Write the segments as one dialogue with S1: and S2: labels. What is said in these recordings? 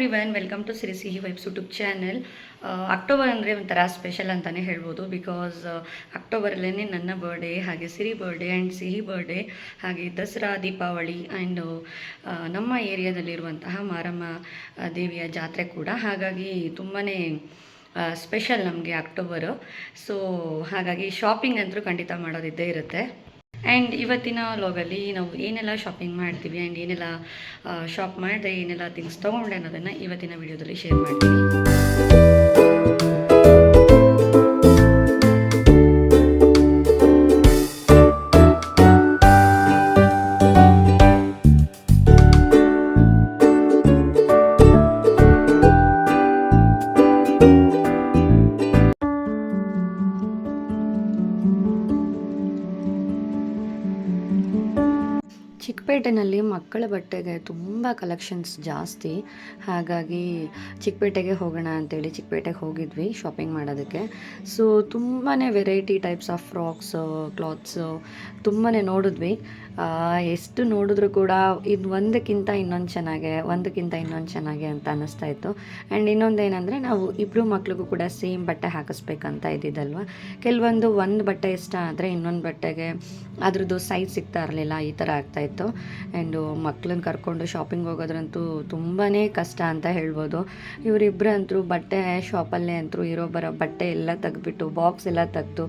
S1: Everyone welcome to Siri Sihi vibes YouTube channel October ಅಂದರೆ ಒಂಥರ special ಅಂತಲೇ ಹೇಳ್ಬೋದು ಬಿಕಾಸ್ ಅಕ್ಟೋಬರಲ್ಲೇ ನನ್ನ ಬರ್ಡೇ ಹಾಗೆ Siri birthday and Sihi birthday ಹಾಗೆ ದಸರಾ, ದೀಪಾವಳಿ ಆ್ಯಂಡ್ ನಮ್ಮ ಏರಿಯಾದಲ್ಲಿರುವಂತಹ ಮಾರಮ್ಮ ದೇವಿಯ ಜಾತ್ರೆ ಕೂಡ. ಹಾಗಾಗಿ ತುಂಬಾ ಸ್ಪೆಷಲ್ ನಮಗೆ ಅಕ್ಟೋಬರು ಸೊ ಹಾಗಾಗಿ ಶಾಪಿಂಗ್ ಅಂತೂ ಖಂಡಿತ ಮಾಡೋದಿದ್ದೇ ಇರುತ್ತೆ. ಆ್ಯಂಡ್ ಇವತ್ತಿನ ಲಾಗಲ್ಲಿ ನಾವು ಏನೆಲ್ಲ ಶಾಪಿಂಗ್ ಮಾಡ್ತೀವಿ ಆ್ಯಂಡ್ ಏನೆಲ್ಲ ಶಾಪ್ ಮಾಡಿದೆ ಏನೆಲ್ಲ ಥಿಂಗ್ಸ್ ತೊಗೊಂಡೆ ಅನ್ನೋದನ್ನು ಇವತ್ತಿನ ವಿಡಿಯೋದಲ್ಲಿ ಶೇರ್ ಮಾಡ್ತೀನಿ. ಮಕ್ಕಳ ಬಟ್ಟೆಗೆ ತುಂಬ ಕಲೆಕ್ಷನ್ಸ್ ಜಾಸ್ತಿ. ಹಾಗಾಗಿ ಚಿಕ್ಕಪೇಟೆಗೆ ಹೋಗೋಣ ಅಂತೇಳಿ ಚಿಕ್ಕಪೇಟೆಗೆ ಹೋಗಿದ್ವಿ ಶಾಪಿಂಗ್ ಮಾಡೋದಕ್ಕೆ. ಸೊ ತುಂಬಾ variety types of frocks clothes ತುಂಬಾ ನೋಡಿದ್ವಿ. ಎಷ್ಟು ನೋಡಿದ್ರು ಕೂಡ ಇದು ಒಂದಕ್ಕಿಂತ ಇನ್ನೊಂದು ಚೆನ್ನಾಗೆ, ಒಂದಕ್ಕಿಂತ ಇನ್ನೊಂದು ಚೆನ್ನಾಗೆ ಅಂತ ಅನ್ನಿಸ್ತಾ ಇತ್ತು. ಆ್ಯಂಡ್ ಇನ್ನೊಂದು ಏನಂದರೆ ನಾವು ಇಬ್ಬರು ಮಕ್ಳಿಗೂ ಕೂಡ ಸೇಮ್ ಬಟ್ಟೆ ಹಾಕಿಸ್ಬೇಕಂತ ಇದ್ದಿದ್ದಲ್ವ? ಕೆಲವೊಂದು ಒಂದು ಬಟ್ಟೆ ಇಷ್ಟ ಆದರೆ ಇನ್ನೊಂದು ಬಟ್ಟೆಗೆ ಅದ್ರದ್ದು ಸೈಜ್ ಸಿಗ್ತಾ ಇರಲಿಲ್ಲ, ಈ ಥರ ಆಗ್ತಾಯಿತ್ತು ಆ್ಯಂಡು ಮಕ್ಳನ್ನ ಕರ್ಕೊಂಡು ಶಾಪಿಂಗ್ ಹೋಗೋದ್ರಂತೂ ತುಂಬಾ ಕಷ್ಟ ಅಂತ ಹೇಳ್ಬೋದು. ಇವರಿಬ್ಬರಂತೂ ಬಟ್ಟೆ ಶಾಪಲ್ಲೇ ಅಂತೂ ಇರೋ ಬರೋ ಬಟ್ಟೆ ಎಲ್ಲ ತೆಗೆದ್ಬಿಟ್ಟು ಬಾಕ್ಸ್ ಎಲ್ಲ ತೆಗೆದು,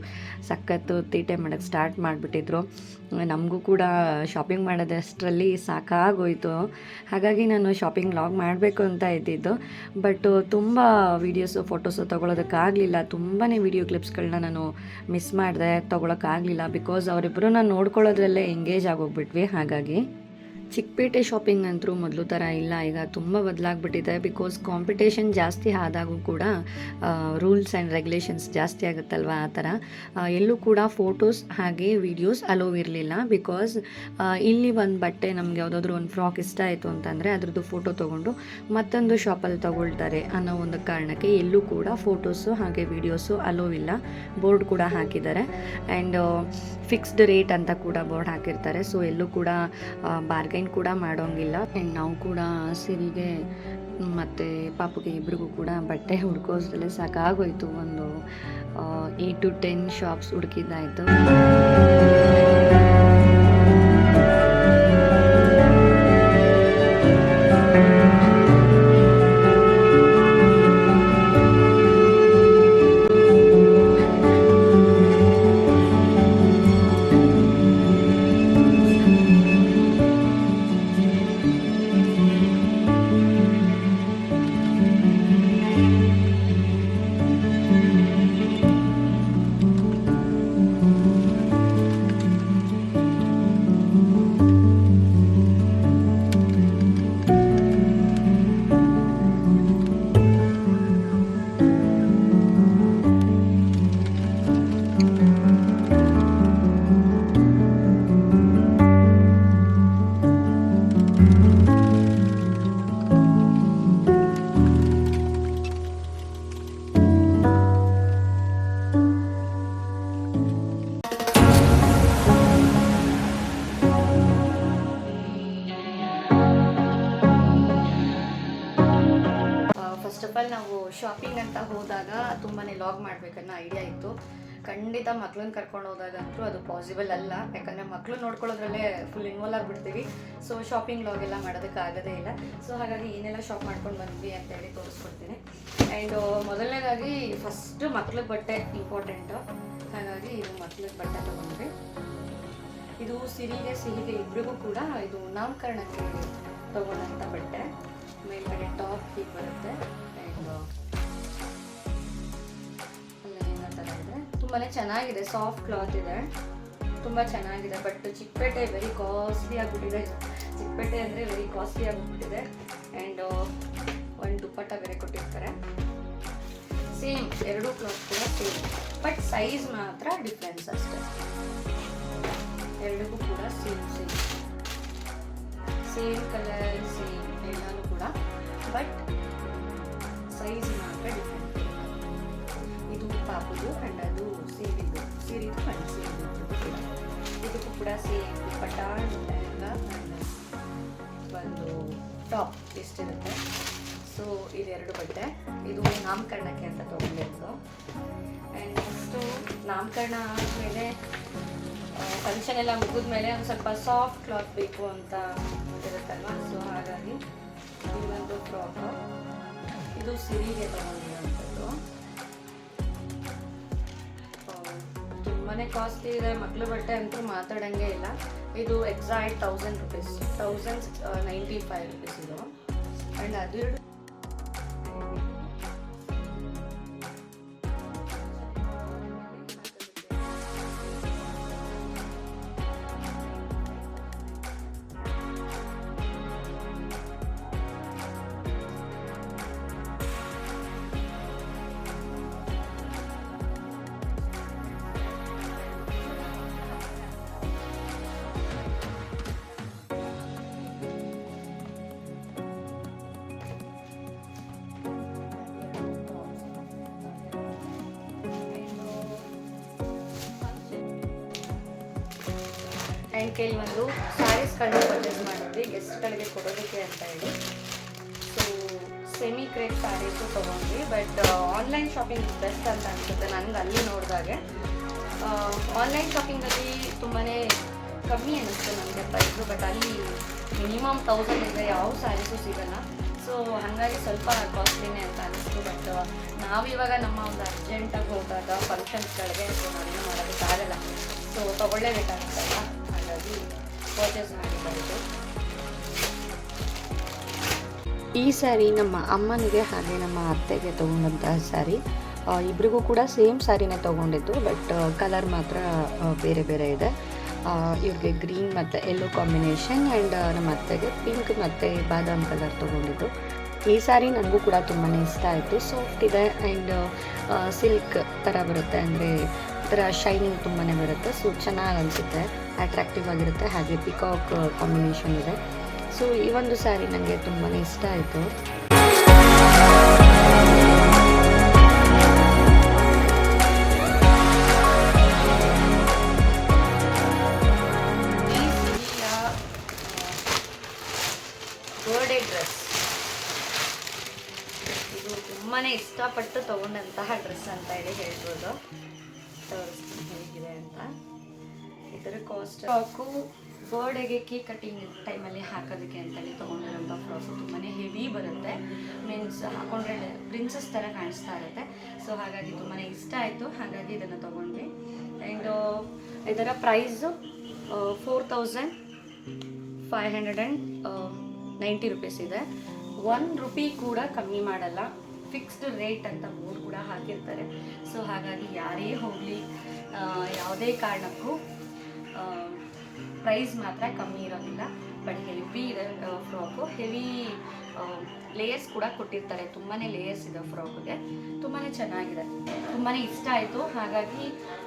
S1: ಸಖತ್ತು ತೀಟೆ ಮಾಡೋಕ್ಕೆ ಸ್ಟಾರ್ಟ್ ಮಾಡಿಬಿಟ್ಟಿದ್ರು. ನಮಗೂ ಕೂಡ ಶಾಪಿಂಗ್ ಮಾಡೋದಷ್ಟರಲ್ಲಿ ಸಾಕಾಗೋಯಿತು. ಹಾಗಾಗಿ ನಾನು ಶಾಪಿಂಗ್ ಲಾಗ್ ಮಾಡಬೇಕು ಅಂತ ಇದ್ದಿದ್ದು. ಬಟ್ ತುಂಬ ವೀಡಿಯೋಸು ಫೋಟೋಸು ತೊಗೊಳೋದಕ್ಕಾಗಲಿಲ್ಲ. ತುಂಬಾ ವೀಡಿಯೋ ಕ್ಲಿಪ್ಸ್ಗಳನ್ನ ನಾನು ಮಿಸ್ ಮಾಡಿದೆ. ತೊಗೊಳೋಕ್ಕಾಗಲಿಲ್ಲ. ಬಿಕಾಸ್ ಅವರಿಬ್ಬರನ್ನ ನೋಡ್ಕೊಳ್ಳೋದ್ರಲ್ಲೇ ಎಂಗೇಜ್ ಆಗೋಗ್ಬಿಟ್ವಿ. ಹಾಗಾಗಿ ಚಿಕ್ಕಪೇಟೆ ಶಾಪಿಂಗ್ ಅಂತೂ ಮೊದಲು ಥರ ಇಲ್ಲ. ಈಗ ತುಂಬ ಬದಲಾಗ್ಬಿಟ್ಟಿದೆ. ಬಿಕಾಸ್ ಕಾಂಪಿಟೇಷನ್ ಜಾಸ್ತಿ ಆದಾಗೂ ಕೂಡ ರೂಲ್ಸ್ ಆ್ಯಂಡ್ ರೆಗ್ಯುಲೇಷನ್ಸ್ ಜಾಸ್ತಿ ಆಗುತ್ತಲ್ವ ಆ ಥರ? ಎಲ್ಲೂ ಕೂಡ ಫೋಟೋಸ್ ಹಾಗೆ ವಿಡಿಯೋಸ್ ಅಲೋ ಇರಲಿಲ್ಲ. ಬಿಕಾಸ್ ಇಲ್ಲಿ ಒಂದು ಬಟ್ಟೆ ನಮ್ಗೆ ಯಾವುದಾದ್ರೂ ಒಂದು ಫ್ರಾಕ್ ಇಷ್ಟ ಆಯಿತು ಅಂತಂದರೆ ಅದರದ್ದು ಫೋಟೋ ತೊಗೊಂಡು ಮತ್ತೊಂದು ಶಾಪಲ್ಲಿ ತಗೊಳ್ತಾರೆ ಅನ್ನೋ ಒಂದು ಕಾರಣಕ್ಕೆ ಎಲ್ಲೂ ಕೂಡ ಫೋಟೋಸು ಹಾಗೆ ವಿಡಿಯೋಸು ಅಲೋ ಇಲ್ಲ. ಬೋರ್ಡ್ ಕೂಡ ಹಾಕಿದ್ದಾರೆ. ಆ್ಯಂಡ್ ಫಿಕ್ಸ್ಡ್ ರೇಟ್ ಅಂತ ಕೂಡ ಬೋರ್ಡ್ ಹಾಕಿರ್ತಾರೆ. ಸೊ ಎಲ್ಲೂ ಕೂಡ ಬಾರ್ಗೈನ್ ಕೂಡ ಮಾಡೋಂಗಿಲ್ಲ. ಆ್ಯಂಡ್ ನಾವು ಕೂಡ ಸಿರಿಗೆ ಮತ್ತು ಪಾಪುಗೆ ಇಬ್ರಿಗೂ ಕೂಡ ಬಟ್ಟೆ ಹುಡ್ಕೋದ್ರಲ್ಲೇ ಸಾಕಾಗೋಯ್ತು. ಒಂದು ಏಯ್ಟ್ ಟು ಟೆನ್ ಶಾಪ್ಸ್ ಹುಡುಕಿದ್ದಾಯಿತು ಶಾಪಿಂಗ್ ಅಂತ ಹೋದಾಗ ತುಂಬಾ ಲಾಗ್ ಮಾಡ್ಬೇಕನ್ನೋ ಐಡಿಯಾ ಇತ್ತು. ಖಂಡಿತ ಮಕ್ಳನ್ನ ಕರ್ಕೊಂಡು ಹೋದಾಗಂತೂ ಅದು ಪಾಸಿಬಲ್ ಅಲ್ಲ. ಯಾಕಂದರೆ ಮಕ್ಕಳು ನೋಡ್ಕೊಳ್ಳೋದ್ರಲ್ಲೇ ಫುಲ್ ಇನ್ವಾಲ್ ಆಗಿಬಿಡ್ತೀವಿ. ಸೊ ಶಾಪಿಂಗ್ ಲಾಗ್ ಎಲ್ಲ ಮಾಡೋದಕ್ಕೆ ಆಗೋದೇ ಇಲ್ಲ. ಸೊ ಹಾಗಾಗಿ ಏನೆಲ್ಲ ಶಾಪ್ ಮಾಡ್ಕೊಂಡು ಬಂದ್ವಿ ಅಂತ ಹೇಳಿ ತೋರಿಸ್ಕೊಡ್ತೀನಿ. ಆ್ಯಂಡ್ ಮೊದಲನೇದಾಗಿ ಫಸ್ಟು ಮಕ್ಳಿಗೆ ಬಟ್ಟೆ ಇಂಪಾರ್ಟೆಂಟು ಹಾಗಾಗಿ ಇದು ಮಕ್ಳಿಗೆ ಬಟ್ಟೆ ತೊಗೊಂಡ್ವಿ. ಇದು ಸಿರಿಗೆ, ಸಿಹಿಗೆ ಇಬ್ಬರಿಗೂ ಕೂಡ ಇದು ನಾಮಕರಣಕ್ಕೆ ತಗೊಂಡಂಥ ಬಟ್ಟೆ. ಮೇಲ್ಗಡೆ ಟಾಪ್ ಹೀಗೆ ಬರುತ್ತೆ. ತುಂಬಾ ಚೆನ್ನಾಗಿದೆ ಸಾಫ್ಟ್ ಕ್ಲಾತ್ ಇದೆ. ತುಂಬ ಚೆನ್ನಾಗಿದೆ ಬಟ್ ಚಿಕ್ಕಪೇಟೆ ವೆರಿ ಕಾಸ್ಟ್ಲಿ ಆಗಿಬಿಟ್ಟಿದೆ. ಚಿಕ್ಕಪೇಟೆ ಅಂದರೆ ವೆರಿ ಕಾಸ್ಟ್ಲಿ ಆಗಿಬಿಟ್ಟಿದೆ. ಆ್ಯಂಡ್ ಒಂದು ದುಪ್ಪಟ್ಟ ಬೇರೆ ಕೊಟ್ಟಿರ್ತಾರೆ. ಸೇಮ್ ಎರಡೂ ಕ್ಲಾತ್ ಕೂಡ ಸೇಮ್ ಬಟ್ ಸೈಜ್ ಮಾತ್ರ ಡಿಫ್ರೆನ್ಸ್ ಅಷ್ಟೇ. ಎರಡಕ್ಕೂ ಕೂಡ same same same colour same ಎಲ್ಲಾನು ಕೂಡ. ಬಟ್ ಸೈಜ್ ಮಾತ್ರ ಡಿಫ್ರೆಂಟ್ ಇದು ಪಾಪುದು ಅದು ಸೀರಿದು ಸೀರಿದು ಕಣ್ಣು ಸೀರಿದು ಇದಕ್ಕೂ ಕೂಡ ಸೇಮ್ ಲೆಹಂಗ and ಒಂದು ಟಾಪ್ ಇಷ್ಟಿರುತ್ತೆ ಸೊ ಇದೆರಡು ಬಟ್ಟೆ. ಇದು ನಾಮಕರಣಕ್ಕೆ ಅಂತ ತೊಗೊಂಡಿದ್ದು. ಆ್ಯಂಡ್ ನೆಕ್ಸ್ಟು ನಾಮಕರಣ ಆದಮೇಲೆ ಫಂಕ್ಷನ್ ಎಲ್ಲ ಮುಗಿದ್ಮೇಲೆ ಒಂದು ಸ್ವಲ್ಪ ಸಾಫ್ಟ್ ಕ್ಲಾತ್ ಬೇಕು ಅಂತ ಇರುತ್ತಲ್ವ ಸೊ ಹಾಗಾಗಿ ಈ ಒಂದು ಇದು ಸಿರಿಗೆ ತೊಗೊಂಡಿರೋಂಥದ್ದು ತುಂಬಾ ಕಾಸ್ಟ್ಲಿ ಇದೆ, ಮಕ್ಳ ಬಟ್ಟೆ ಅಂತೂ ಮಾತಾಡೋಂಗೆ ಇಲ್ಲ. ಇದು exact thousand rupees thousand ninety five rupees ಇದು. ಆ್ಯಂಡ್ ಅದು ಕೆಲವೊಂದು ಸ್ಯಾರೀಸ್ಗಳನ್ನ ಪರ್ಚೇಸ್ ಮಾಡಿದ್ವಿ ಗೆಸ್ಟ್ಗಳಿಗೆ ಕೊಡೋದಕ್ಕೆ ಅಂತ ಹೇಳಿ. ಸೊ ಸೆಮಿ ಕ್ರೇಟ್ ಸ್ಯಾರೀಸು ತೊಗೊಂಡ್ವಿ ಬಟ್ ಆನ್ಲೈನ್ ಶಾಪಿಂಗ್ ಬೆಸ್ಟ್ ಅಂತ ಅನಿಸುತ್ತೆ ನನಗೆ ಅಲ್ಲಿ ನೋಡಿದಾಗೆ. ಆನ್ಲೈನ್ ಶಾಪಿಂಗಲ್ಲಿ ತುಂಬಾ ಕಮ್ಮಿ ಅನ್ನಿಸ್ತು ನನಗೆ ಪ್ರೈಸು ಬಟ್ ಅಲ್ಲಿ ಮಿನಿಮಮ್ ತೌಸಂಡ್ ಇದೆ ಯಾವ ಸ್ಯಾರೀಸು ಸಿಗಲ್ಲ. ಸೊ ಹಾಗಾಗಿ ಸ್ವಲ್ಪ ಕಾಸ್ಟ್ಲಿನೇ ಅಂತ ಅನ್ನಿಸ್ತು ಬಟ್ ನಾವಿವಾಗ ನಮ್ಮ ಒಂದು ಅರ್ಜೆಂಟಾಗಿ ಹೋದಾಗ ಫಂಕ್ಷನ್ಸ್ಗಳಿಗೆ ಸೊ ನಾವೇನು ಮಾಡೋದಕ್ಕಾಗಲ್ಲ ಸೊ ತೊಗೊಳ್ಳೇಬೇಕಾಗುತ್ತಲ್ಲ ಹಾಗಾಗಿ ಪರ್ಚೇಸ್ ಈ ಸ್ಯಾರಿ ನಮ್ಮ ಅಮ್ಮನಿಗೆ ಹಾಗೆ ನಮ್ಮ ಅತ್ತೆಗೆ ತೊಗೊಂಡಂತಹ ಸ್ಯಾರಿ ಇಬ್ರಿಗೂ ಕೂಡ ಸೇಮ್ ಸ್ಯಾರಿನೇ ತೊಗೊಂಡಿದ್ದು ಬಟ್ ಕಲರ್ ಮಾತ್ರ ಬೇರೆ ಬೇರೆ ಇದೆ. ಇವ್ರಿಗೆ ಗ್ರೀನ್ ಮತ್ತು ಎಲ್ಲೋ ಕಾಂಬಿನೇಷನ್ ಆ್ಯಂಡ್ ನಮ್ಮ ಅತ್ತೆಗೆ ಪಿಂಕ್ ಮತ್ತು ಬಾದಾಮ್ ಕಲರ್ ತೊಗೊಂಡಿದ್ದು. ಈ ಸ್ಯಾರಿ ನನಗೂ ಕೂಡ ತುಂಬಾ ಇಷ್ಟ ಆಯಿತು. ಸಾಫ್ಟ್ ಇದೆ ಆ್ಯಂಡ್ ಸಿಲ್ಕ್ ಥರ ಬರುತ್ತೆ. ಅಂದರೆ ಥರ ಶೈನಿಂಗ್ ತುಂಬಾ ಬರುತ್ತೆ. ಸೊ ಚೆನ್ನಾಗಿ ಅನಿಸುತ್ತೆ. ಅಟ್ರಾಕ್ಟಿವ್ ಆಗಿರುತ್ತೆ. ಹಾಗೆ ಪಿಕಾಕ್ ಕಾಂಬಿನೇಷನ್ ಇದೆ. ಸೊ ಈ ಒಂದು ಸ್ಯಾರಿ ನನಗೆ ತುಂಬಾ ಇಷ್ಟ ಆಯಿತು. ಬರ್ಡೇ ಡ್ರೆಸ್ ತುಂಬಾ ಇಷ್ಟಪಟ್ಟು ತಗೊಂಡಂತಹ ಡ್ರೆಸ್ ಅಂತ ಹೇಳಿ ಹೇಳ್ಬೋದು. ತೋರಿಸ್ತೀನಿ ಹೇಗಿದೆ ಅಂತ. ಇದರ ಕಾಸ್ಟ್ ಫ್ರಾಕು ಬರ್ಡೇಗೆ ಕೇಕ್ ಕಟ್ಟಿಂಗ್ ಟೈಮಲ್ಲಿ ಹಾಕೋದಕ್ಕೆ ಅಂತಲೇ ತೊಗೊಂಡಿರೋಂಥ ಫ್ರಾಕು ತುಂಬಾ ಹೆವಿ ಬರುತ್ತೆ. ಮೀನ್ಸ್ ಹಾಕೊಂಡ್ರೆ ಪ್ರಿನ್ಸಸ್ ಥರ ಕಾಣಿಸ್ತಾ ಇರುತ್ತೆ. ಸೊ ಹಾಗಾಗಿ ತುಂಬಾ ಇಷ್ಟ ಆಯಿತು. ಹಾಗಾಗಿ ಇದನ್ನು ತೊಗೊಂಡ್ವಿ. ಆ್ಯಂಡ್ ಇದರ price four thousand five hundred and ninety rupees ಇದೆ. ಒನ್ ರುಪಿ ಕೂಡ ಕಮ್ಮಿ ಮಾಡಲ್ಲ. ಫಿಕ್ಸ್ಡ್ ರೇಟ್ ಅಂತ ಮೂರು ಕೂಡ ಹಾಕಿರ್ತಾರೆ. ಸೊ ಹಾಗಾಗಿ ಯಾರೇ ಹೋಗಲಿ ಯಾವುದೇ ಕಾರಣಕ್ಕೂ ಪ್ರೈಸ್ ಮಾತ್ರ ಕಮ್ಮಿ ಇರೋದಿಲ್ಲ. ಬಟ್ ಹೆವಿ ಇರೋ ಫ್ರಾಕು ಹೆವಿ ಲೇಯರ್ಸ್ ಕೂಡ ಕೊಟ್ಟಿರ್ತಾರೆ. ತುಂಬಾ ಲೇಯರ್ಸ್ ಇದೆ ಫ್ರಾಕ್ಗೆ ತುಂಬಾ ಚೆನ್ನಾಗಿದೆ. ತುಂಬಾ ಇಷ್ಟ ಆಯಿತು. ಹಾಗಾಗಿ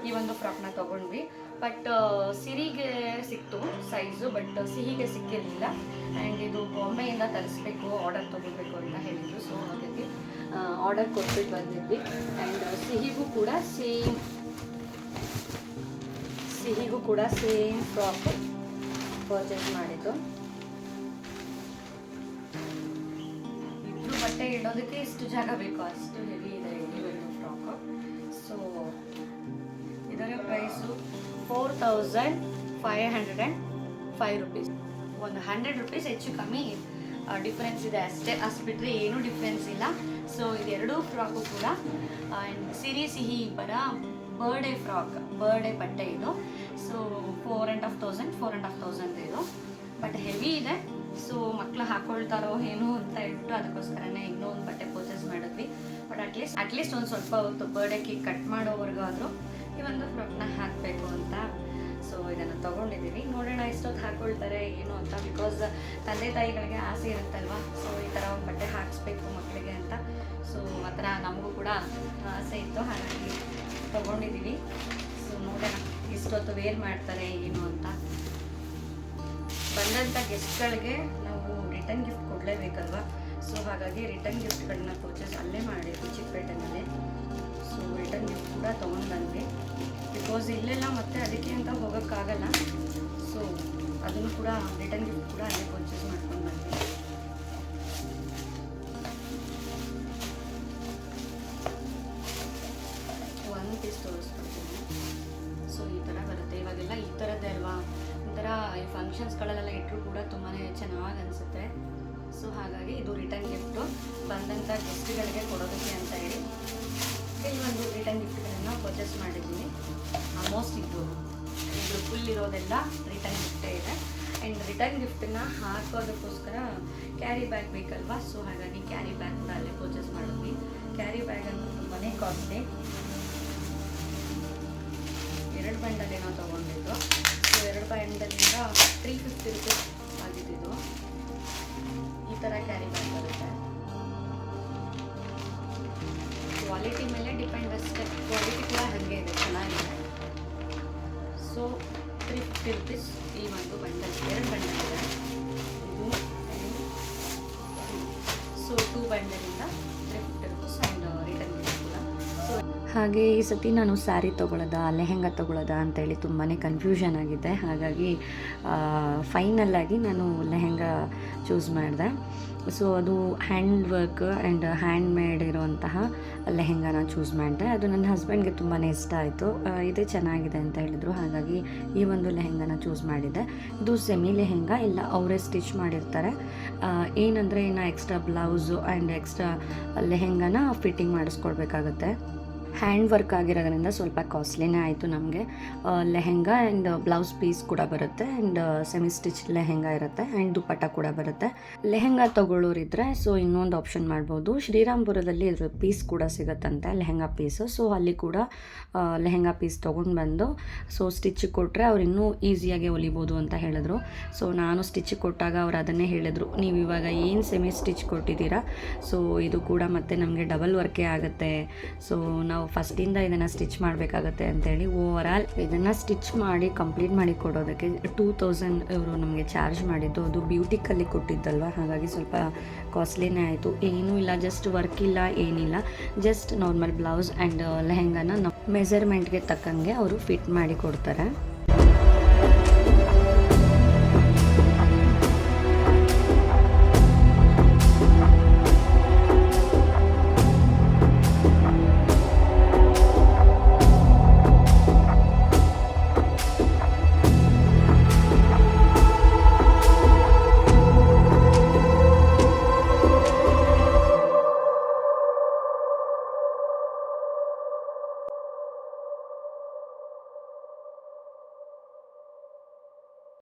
S1: ಈ ಒಂದು ಫ್ರಾಕ್ನ ತೊಗೊಂಡ್ವಿ. ಬಟ್ ಸಿರಿಗೆ ಸಿಕ್ತು ಸೈಜು, ಬಟ್ ಸಿಹಿಗೆ ಸಿಕ್ಕಿರಲಿಲ್ಲ. ಆ್ಯಂಡ್ ಇದು ಬಾಂಬೆಯಿಂದ ತರಿಸ್ಬೇಕು, ಆರ್ಡರ್ ತೊಗೋಬೇಕು ಅಂತ ಹೇಳಿದ್ರು. ಸೊ ಅದಕ್ಕೆ ಆರ್ಡರ್ ಕೊಟ್ಬಿಟ್ಟು ಬಂದಿದ್ವಿ. ಆ್ಯಂಡ್ ಸಿಹಿಗೂ ಕೂಡ ಸೇಮ್. ಸಿಹಿಗೂ ಕೂಡ ಸೇಮ್ ಫ್ರಾಕ್ ಪರ್ಚೇಸ್ ಮಾಡಿದ್ದು. ಇಬ್ಬರು ಬಟ್ಟೆ ಇಡೋದಕ್ಕೆ ಇಷ್ಟು ಜಾಗ ಬೇಕು. ಅಷ್ಟು ಹೆವಿ ಇದೆ ಒಂದು ಫ್ರಾಕು. ಸೊ ಇದರ price four thousand five hundred five rupees ಒಂದು ಹಂಡ್ರೆಡ್ ರುಪೀಸ್ ಹೆಚ್ಚು ಕಮ್ಮಿ ಡಿಫ್ರೆನ್ಸ್ ಇದೆ ಅಷ್ಟೇ. ಅಷ್ಟು ಬಿಟ್ಟರೆ ಏನೂ ಡಿಫ್ರೆನ್ಸ್ ಇಲ್ಲ. ಸೊ ಇದೆರಡೂ ಫ್ರಾಕು ಕೂಡ ಆ್ಯಂಡ್ ಸಿರಿ ಸಿಹಿ ಇಬ್ಬರ ಬರ್ಡೇ ಫ್ರಾಕ್ ಬರ್ಡೇ ಬಟ್ಟೆ ಇದು. So four and half thousand four and half thousand ಇದು. ಬಟ್ ಹೆವಿ ಇದೆ. ಸೊ ಮಕ್ಕಳು ಹಾಕೊಳ್ತಾರೋ ಏನು ಅಂತ ಹೇಳ್ಬಿಟ್ಟು ಅದಕ್ಕೋಸ್ಕರನೇ ಇನ್ನೂ ಒಂದು ಬಟ್ಟೆ ಪರ್ಚೇಸ್ ಮಾಡಿದ್ವಿ. ಬಟ್ ಅಟ್ಲೀಸ್ಟ್ ಅಟ್ಲೀಸ್ಟ್ ಒಂದು ಸ್ವಲ್ಪ ಹೊತ್ತು ಕೇಕ್ ಕಟ್ ಮಾಡೋವರೆಗಾದರೂ ಈ ಒಂದು ಫ್ರಾಕ್ನ ಹಾಕಬೇಕು ಅಂತ. ಸೊ ಇದನ್ನು ತೊಗೊಂಡಿದ್ದೀವಿ. ನೋಡೋಣ ಎಷ್ಟೊತ್ತು ಹಾಕ್ಕೊಳ್ತಾರೆ, ಏನು ಅಂತ. ಬಿಕಾಸ್ ತಂದೆ ತಾಯಿಗಳಿಗೆ ಆಸೆ ಇರುತ್ತಲ್ವಾ? ಸೊ ಈ ಥರ ಒಂದು ಬಟ್ಟೆ ಹಾಕಿಸ್ಬೇಕು ಮಕ್ಕಳಿಗೆ ಅಂತ. ಸೊ ಮಾತ್ರ ನಮಗೂ ಕೂಡ ಆಸೆ ಇತ್ತು. ಹಾಗಾಗಿ ತೊಗೊಂಡಿದ್ದೀವಿ. ಸೊ ನೋಡೋಣ ಇಷ್ಟೊತ್ತು ವೇರ್ ಮಾಡ್ತಾರೆ, ಏನು ಅಂತ. ಬಂದಂಥ ಗೆಸ್ಟ್ಗಳಿಗೆ ನಾವು ರಿಟರ್ನ್ ಗಿಫ್ಟ್ ಕೊಡಲೇಬೇಕಲ್ವಾ? ಸೊ ಹಾಗಾಗಿ ರಿಟರ್ನ್ ಗಿಫ್ಟ್ಗಳನ್ನ ಪರ್ಚೇಸ್ ಅಲ್ಲೇ ಮಾಡಿದ್ವಿ ಚಿಕ್ಕಪೇಟೆನಲ್ಲಿ ರಿಟರ್ನ್ ಗಿಫ್ಟ್ ಕೂಡ ತೊಗೊಂಡ್ಬಂದ್ವಿ. ಬಿಕಾಸ್ ಇಲ್ಲೆಲ್ಲ ಮತ್ತೆ ಅದಕ್ಕೆ ಅಂತ ಹೋಗೋಕ್ಕಾಗಲ್ಲ. ಸೊ ಅದನ್ನು ಕೂಡ ರಿಟರ್ನ್ ಗಿಫ್ಟ್ ಕೂಡ ಅಲ್ಲೇ ಪರ್ಚೇಸ್ ಮಾಡ್ಕೊಂಡು ಬಂದ್ವಿ ಒನ್ ಪೀಸ್ ತೋರಿಸ್ಕೊಡ್ತೀನಿ. ಸೊ ಈ ಥರ ಬರುತ್ತೆ. ಇವಾಗೆಲ್ಲ ಈ ಥರದ್ದೇ ಅಲ್ವಾ? ಒಂಥರ ಈ ಫಂಕ್ಷನ್ಸ್ಗಳಲ್ಲೆಲ್ಲ ಇಟ್ಟರು ಕೂಡ ತುಂಬಾ ಚೆನ್ನಾಗಿ ಅನಿಸುತ್ತೆ. ಸೊ ಹಾಗಾಗಿ ಇದು ರಿಟರ್ನ್ ಗಿಫ್ಟು ಬಂದಂಥ ಗೆಸ್ಟ್ಗಳಿಗೆ ಕೊಡೋದಕ್ಕೆ ಅಂತ ಹೇಳಿ. ಕೆಲವೊಂದು ರಿಟರ್ನ್ ಗಿಫ್ಟ್ಗಳನ್ನು ಪರ್ಚೇಸ್ ಮಾಡಿದ್ದೀನಿ. ಆಲ್ಮೋಸ್ಟ್ ಇದು. ಇದು ಫುಲ್ ಇರೋದೆಲ್ಲ ರಿಟರ್ನ್ ಗಿಫ್ಟೇ ಇದೆ. ಆ್ಯಂಡ್ ರಿಟರ್ನ್ ಗಿಫ್ಟನ್ನ ಹಾಕೋದಕ್ಕೋಸ್ಕರ ಕ್ಯಾರಿ ಬ್ಯಾಗ್ ಬೇಕಲ್ವಾ? ಸೊ ಹಾಗಾಗಿ ಕ್ಯಾರಿ ಬ್ಯಾಗ್ ಕೂಡ ಅಲ್ಲೇ ಪರ್ಚೇಸ್ ಮಾಡಿದ್ವಿ. ಕ್ಯಾರಿ ಬ್ಯಾಗ್ ಅಂತೂ ತುಂಬಾ ಕಾಸ್ಟ್ಲಿ ಎರಡು ಬ್ಯಾಂಡಲ್ಲಿ ಏನೋ ತೊಗೊಂಡಿದ್ದು. ಸೊ ಎರಡು ಬ್ಯಾಂಡಲ್ಲಿಂದ ತ್ರೀ ಫಿಫ್ಟಿ ರುಪೀಸ್ ಆಗಿದ್ದು ಈ ಥರ ಕ್ಯಾರಿ ಬ್ಯಾಗ್ ಬರುತ್ತೆ. ಕ್ವಾಲಿಟಿ ಮೇಲೆ ಕ್ವಾಲಿಟಿ ಕೂಡ ಹಾಗೆ ಇದೆ, ಚೆನ್ನಾಗಿದೆ. ಸೊ ತ್ರೀ ಫಿಫ್ಟಿ ರುಪೀಸ್ ಈ ಒಂದು ಬಂಡಲ್ ಎರಡು ಬಂಡಲ್ ಇದೆ. ಇದು ಸೊ ಟೂ ಬಂಡಲಿಂದ ಕೂಡ. ಹಾಗೆ ಈ ಸತಿ ನಾನು ಸ್ಯಾರಿ ತೊಗೊಳ್ಳೋದಾ ಲೆಹೆಂಗ ತೊಗೊಳ್ಳೋದಾ ಅಂತೇಳಿ ತುಂಬಾ ಕನ್ಫ್ಯೂಷನ್ ಆಗಿದೆ. ಹಾಗಾಗಿ ಫೈನಲ್ ಆಗಿ ನಾನು ಲೆಹೆಂಗ ಚೂಸ್ ಮಾಡಿದೆ. ಸೊ ಅದು hand work and hand made ಇರುವಂತಹ ಲೆಹೆಂಗಾನ ಚೂಸ್ ಮಾಡಿದೆ. ಅದು ನನ್ನ ಹಸ್ಬೆಂಡ್ಗೆ ತುಂಬಾ ಇಷ್ಟ ಆಯಿತು. ಇದೇ ಚೆನ್ನಾಗಿದೆ ಅಂತ ಹೇಳಿದರು. ಹಾಗಾಗಿ ಈ ಒಂದು ಲೆಹೆಂಗಾನ ಚೂಸ್ ಮಾಡಿದ್ದೆ ಇದು ಸೆಮಿ ಲೆಹೆಂಗಾ, ಇಲ್ಲ ಅವರೇ ಸ್ಟಿಚ್ ಮಾಡಿರ್ತಾರೆ. ಏನಂದರೆ ಇನ್ನು ಎಕ್ಸ್ಟ್ರಾ ಬ್ಲೌಸು ಆ್ಯಂಡ್ ಎಕ್ಸ್ಟ್ರಾ ಲೆಹೆಂಗಾನ ಫಿಟ್ಟಿಂಗ್ ಮಾಡಿಸ್ಕೊಳ್ಬೇಕಾಗತ್ತೆ ಹ್ಯಾಂಡ್ ವರ್ಕ್ ಆಗಿರೋದ್ರಿಂದ ಸ್ವಲ್ಪ ಕಾಸ್ಟ್ಲಿನೇ ಆಯಿತು ನಮಗೆ. ಲೆಹೆಂಗಾ ಆ್ಯಂಡ್ ಬ್ಲೌಸ್ ಪೀಸ್ ಕೂಡ ಬರುತ್ತೆ ಆ್ಯಂಡ್ ಸೆಮಿ ಸ್ಟಿಚ್ ಲೆಹೆಂಗ ಇರುತ್ತೆ ಆ್ಯಂಡ್ ದುಪ್ಪಟ್ಟ ಕೂಡ ಬರುತ್ತೆ. ಲೆಹೆಂಗಾ ತೊಗೊಳ್ಳೋರಿದ್ರೆ ಸೊ ಇನ್ನೊಂದು ಆಪ್ಷನ್ ಮಾಡ್ಬೋದು. ಶ್ರೀರಾಮ್ಪುರದಲ್ಲಿ ಇದ್ರ ಪೀಸ್ ಕೂಡ ಸಿಗುತ್ತಂತೆ, ಲೆಹೆಂಗಾ ಪೀಸು ಸೊ ಅಲ್ಲಿ ಕೂಡ ಲೆಹೆಂಗ ಪೀಸ್ ತೊಗೊಂಡು ಬಂದು ಸೊ ಸ್ಟಿಚ್ ಕೊಟ್ಟರೆ ಅವ್ರು ಇನ್ನೂ ಈಸಿಯಾಗಿ ಹೊಲಿಬೋದು ಅಂತ ಹೇಳಿದ್ರು. ಸೊ ನಾನು ಸ್ಟಿಚ್ ಕೊಟ್ಟಾಗ ಅವ್ರು ಅದನ್ನೇ ಹೇಳಿದರು. ನೀವು ಇವಾಗ ಏನು ಸೆಮಿ ಸ್ಟಿಚ್ ಕೊಟ್ಟಿದ್ದೀರಾ? ಸೊ ಇದು ಕೂಡ ಮತ್ತೆ ನಮಗೆ ಡಬಲ್ ವರ್ಕೇ ಆಗುತ್ತೆ. ಸೊ ನಾವು ಫಸ್ಟಿಂದ ಇದನ್ನು ಸ್ಟಿಚ್ ಮಾಡಬೇಕಾಗತ್ತೆ ಅಂತೇಳಿ ಓವರ್ ಆಲ್ ಇದನ್ನು ಸ್ಟಿಚ್ ಮಾಡಿ ಕಂಪ್ಲೀಟ್ ಮಾಡಿ ಕೊಡೋದಕ್ಕೆ ಟೂ ತೌಸಂಡ್ ಇವರು ನಮಗೆ ಚಾರ್ಜ್ ಮಾಡಿದ್ದು. ಅದು ಬ್ಯೂಟಿಕಲ್ಲಿ ಕೊಟ್ಟಿದ್ದಲ್ವ? ಹಾಗಾಗಿ ಸ್ವಲ್ಪ ಕಾಸ್ಟ್ಲಿನೇ ಆಯಿತು. ಏನೂ ಇಲ್ಲ ಜಸ್ಟ್ ವರ್ಕ್ ಇಲ್ಲ, ಏನಿಲ್ಲ. ಜಸ್ಟ್ ನಾರ್ಮಲ್ ಬ್ಲೌಸ್ ಆ್ಯಂಡ್ ಲೆಹೆಂಗಾನ ಮೆಸರ್ಮೆಂಟ್ಗೆ ತಕ್ಕಂಗೆ ಅವರು ಫಿಟ್ ಮಾಡಿ ಕೊಡ್ತಾರೆ.